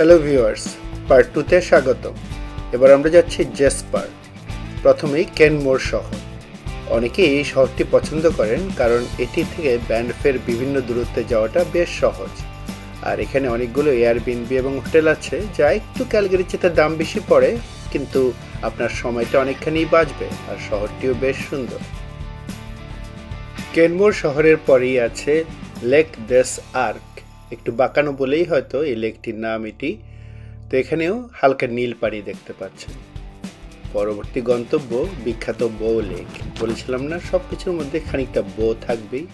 Hello viewers part টুতে স্বাগত এবার আমরা যাচ্ছি জেসপার প্রথমেই কেনমোর শহর। অনেকেই এই শহরটি পছন্দ করেন কারণ এটি থেকে ব্যান্ডফের বিভিন্ন দূরত্বে যাওয়াটা বেশ সহজ। আর এখানে অনেকগুলো এয়ারবিনবি এবং হোটেল আছে, যা একটু ক্যালগারির চেয়ে দাম বেশি পড়ে, কিন্তু আপনার সময়টা অনেকখানি বাঁচবে, আর শহরটিও বেশ সুন্দর। কেনমোর শহরের পরেই আছে লেক দেস আর্ক একটু বাঁকানো বলেই হয়তো এই লেকটির নাম এটি। তো এখানেও হালকা নীল পাড়ি দেখতে পাচ্ছেন। পরবর্তী গন্তব্য বিখ্যাত বো লেক। বলেছিলাম না সব কিছুর মধ্যে খানিকটা বো থাকবেই।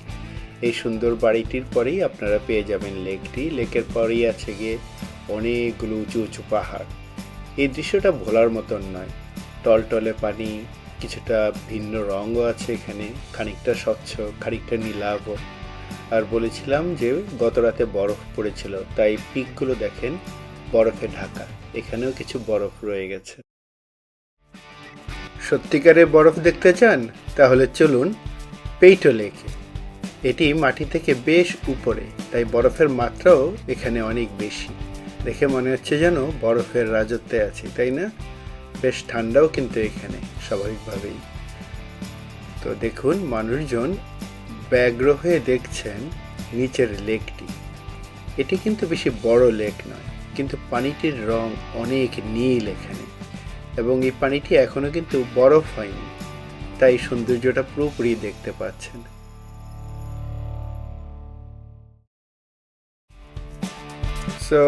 এই সুন্দর বাড়িটির পরেই আপনারা পেয়ে যাবেন লেকটি। লেকের পরেই আছে গিয়ে অনেকগুলো উঁচু উঁচু পাহাড়। এই দৃশ্যটা ভোলার মতন নয়। টলটলে পানি, কিছুটা ভিন্ন রঙও আছে এখানে। খানিকটা স্বচ্ছ, খানিকটা নীলাভ। আর বলেছিলাম যে গত রাতে বরফ পড়েছিল, তাই পিকগুলো দেখেন, বরফে ঢাকা। এখানেও কিছু বরফ রয়ে গেছে। সত্যিকারের বরফ দেখতে চান? তাহলে চলুন পেইটো লেকে। এটি মাটি থেকে বেশ উপরে, তাই বরফের মাত্রাও এখানে অনেক বেশি। দেখে মনে হচ্ছে যেন বরফের রাজত্বে আছি, তাই না? বেশ ঠান্ডাও কিন্তু এখানে, স্বাভাবিকভাবেই। তো দেখুন, মানুষজন ব্যগ্র হয়ে দেখছেন নিচের লেকটি। এটি কিন্তু বেশি বড় লেক নয়, কিন্তু পানিটির রং অনেক নীল এখানে। এবং এই পানিটি এখনও কিন্তু বরফ হয়নি, তাই সৌন্দর্যটা পুরোপুরি দেখতে পাচ্ছেন। সো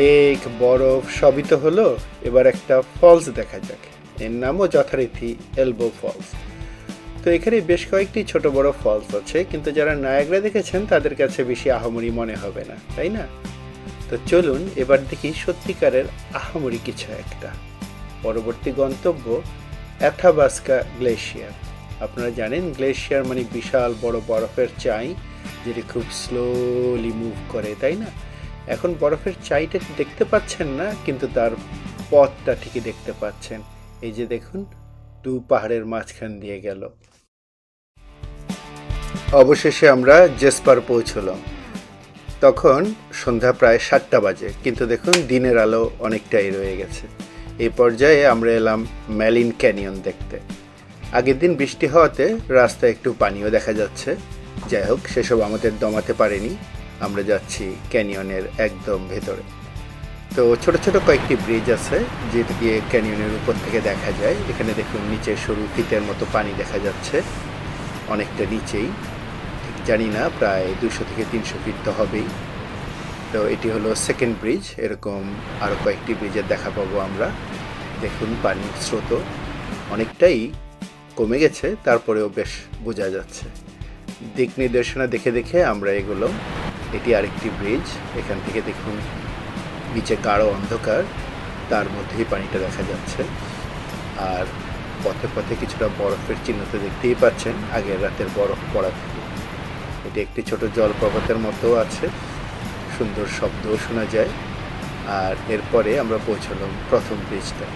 লেক বরফ, সবই তো হলো। এবার একটা ফলস দেখা যাক। এর নামও যথারীতি এলবো ফলস তো এখানে বেশ কয়েকটি ছোট বড় ফলস আছে, কিন্তু যারা নায়াগ্রা দেখেছেন তাদের কাছে বেশি আহামরি মনে হবে না, তাই না? তো চলুন এবার দেখি সত্যিকারের আহামরি কিছু একটা। পরবর্তী গন্তব্য অ্যাথাবাস্কা গ্লেশিয়ার আপনারা জানেন গ্লেশিয়ার মানে বিশাল বড় বরফের চাই, যেটি খুব স্লোলি মুভ করে, তাই না? এখন বরফের চাইটা দেখতে পাচ্ছেন না, কিন্তু তার পথটা ঠিকই দেখতে পাচ্ছেন। এই যে দেখুন দু পাহাড়ের মাঝখান দিয়ে গেল। অবশেষে আমরা জেসপার পৌঁছলাম। তখন সন্ধ্যা প্রায় সাতটা বাজে, কিন্তু দেখুন দিনের আলো অনেকটাই রয়ে গেছে। এই পর্যায়ে আমরা এলাম ম্যালিন ক্যানিয়ন দেখতে। আগের দিন বৃষ্টি হওয়াতে রাস্তায় একটু পানিও দেখা যাচ্ছে। যাই হোক, সেসব আমাদের দমাতে পারেনি। আমরা যাচ্ছি ক্যানিয়নের একদম ভেতরে। তো ছোট ছোট কয়েকটি ব্রিজ আছে, যেটা দিয়ে ক্যানিয়নের উপর থেকে দেখা যায়। এখানে দেখুন নিচে সরু ফিতের মতো পানি দেখা যাচ্ছে, অনেকটা নিচেই। ঠিক জানি না, প্রায় দুশো থেকে তিনশো ফিট তো হবেই। তো এটি হলো সেকেন্ড ব্রিজ এরকম আরও কয়েকটি ব্রিজের দেখা পাবো আমরা। দেখুন পানির স্রোত অনেকটাই কমে গেছে, তারপরেও বেশ বোঝা যাচ্ছে। দিক নির্দেশনা দেখে দেখে আমরা এগুলো এটি আরেকটি ব্রিজ এখান থেকে দেখুন নিচে গাঢ় অন্ধকার, তার মধ্যেই পানিটা দেখা যাচ্ছে। আর পথে পথে কিছুটা বরফের চিহ্ন তো দেখতেই পাচ্ছেন আগের রাতের বরফ পড়া থেকে। এটি একটি ছোট জলপ্রপাতের মতো আছে, সুন্দর শব্দও শোনা যায়। আর এরপরে আমরা পৌঁছলাম প্রথম ব্রিজটা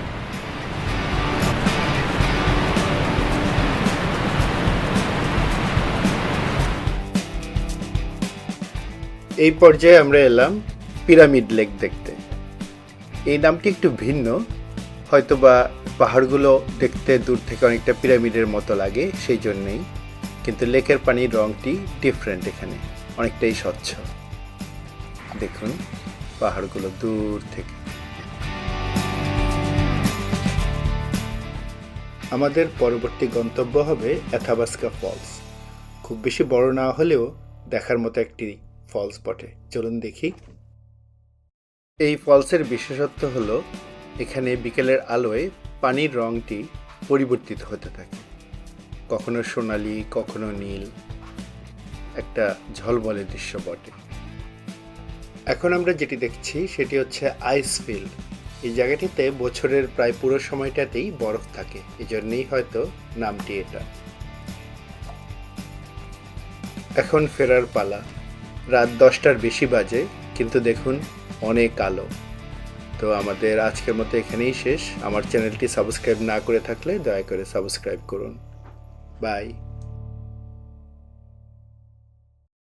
এই পর্যায়ে আমরা এলাম পিরামিড লেক দেখতে। এই নামটি একটু ভিন্ন। হয়তোবা পাহাড়গুলো দেখতে দূর থেকে অনেকটা পিরামিডের মতো লাগে সেই জন্যেই, কিন্তু লেকের পানির রঙটি ডিফারেন্ট এখানে, অনেকটাই স্বচ্ছ। দেখুন, পাহাড়গুলো দূর থেকে। আমাদের পরবর্তী গন্তব্য হবে অ্যাথাবাস্কা ফলস খুব বেশি বড় না হলেও দেখার মতো একটি ফলস বটে। চলুন দেখি। এই ফলসের বিশেষত্ব হল, এখানে বিকেলের আলোয় পানির রঙটি পরিবর্তিত হতে থাকে। কখনো সোনালি, কখনো নীল। একটা ঝলমলে দৃশ্য বটে। এখন আমরা যেটি দেখছি, সেটি হচ্ছে আইস ফিল্ড এই জায়গাটিতে বছরের প্রায় পুরো সময়টাতেই বরফ থাকে। এই জন্যেই হয়তো নামটি এটা। এখন ফেরার পালা। রাত দশটার বেশি বাজে, কিন্তু দেখুন অনেক আলো তো আমাদের আজকের মতো এখানেই শেষ। আমার চ্যানেলটি সাবস্ক্রাইব না করে থাকলে দয়া করে সাবস্ক্রাইব করুন। বাই।